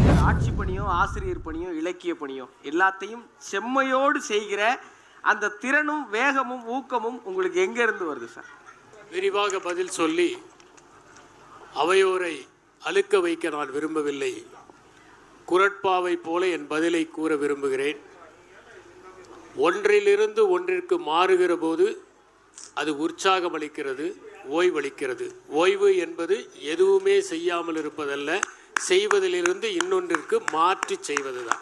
ஆட்சி பணியும் ஆசிரியர் பணியும் இலக்கிய பணியும் எல்லாத்தையும் செம்மையோடு செய்கிற அந்த திறனும் வேகமும் ஊக்கமும் உங்களுக்கு எங்கேருந்து வருது சார்? விரிவாக பதில் சொல்லி அவையோரை அழுக்க வைக்க நான் விரும்பவில்லை. குரட்பாவை போல என் பதிலை கூற விரும்புகிறேன். ஒன்றிலிருந்து ஒன்றிற்கு மாறுகிற போது அது உற்சாகம் அளிக்கிறது ஓய்வளிக்கிறது. ஓய்வு என்பது எதுவுமே செய்யாமல் இருப்பதல்ல செய்வதிலிருந்து இன்னொன்றிற்கு மாற்றி செய்வதுதான்.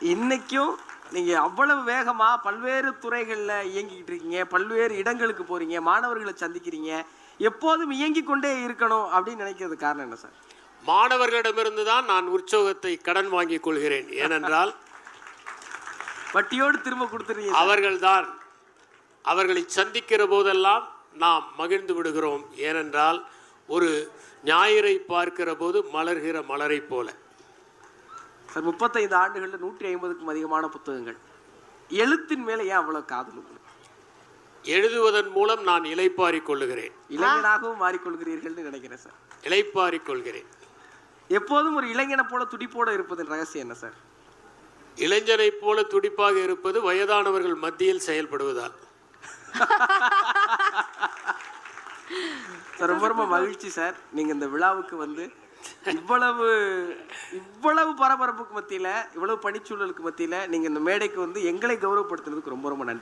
இன்னைக்கும் நீங்க அவ்வளவு வேகமா பல்வேறு துறைகள்ல இயங்கிக்கிட்டு இருக்கீங்க. பல்வேறு இடங்களுக்கு போறீங்க. மாணவர்களை சந்திக்கிறீங்க. எப்போதும் இயங்கிக் கொண்டே இருக்கணும் அப்படின்னு நினைக்கிறது காரணம் என்ன சார்? மாணவர்களிடமிருந்து தான் நான் உற்சோகத்தை கடன் வாங்கிக் கொள்கிறேன். ஏனென்றால் வட்டியோடு திரும்ப கொடுத்துறீங்க அவர்கள்தான். அவர்களை சந்திக்கிற போதெல்லாம் நாம் மகிழ்ந்து விடுகிறோம். ஏனென்றால் ஒரு ஞாயிறை பார்க்கிற போது மலர்கிற மலரைப் போல. சார் முப்பத்தைந்து ஆண்டுகள்ல நூற்றி ஐம்பதுக்கும் அதிகமான புத்தகங்கள். எழுத்தின் மேல ஏன் அவ்வளவு காதல் உங்களுக்கு எழுதுவதன் மூலம் நான் இலைப்பாரிக் கொள்ளுகிறேன். இளைஞனாகவும் மாறிக்கொள்கிறீர்கள்னு நினைக்கிறேன் சார். இலைப்பாரிக் கொள்கிறேன். எப்போதும் ஒரு இளைஞனை போல துடிப்போட இருப்பதன் ரகசியம் என்ன சார்? இளைஞனைப் போல துடிப்பாக இருப்பது வயதானவர்கள் மத்தியில் செயல்படுவதால். சார் ரொம்ப ரொம்ப மகிழ்ச்சி சார். நீங்கள் இந்த விழாவுக்கு வந்து இவ்வளவு இவ்வளவு பரபரப்புக்கு மத்தியில் இவ்வளவு பணிச்சூழலுக்கு மத்தியில் நீங்கள் இந்த மேடைக்கு வந்து எங்களை கௌரவப்படுத்துனதுக்கு ரொம்ப ரொம்ப நன்றி.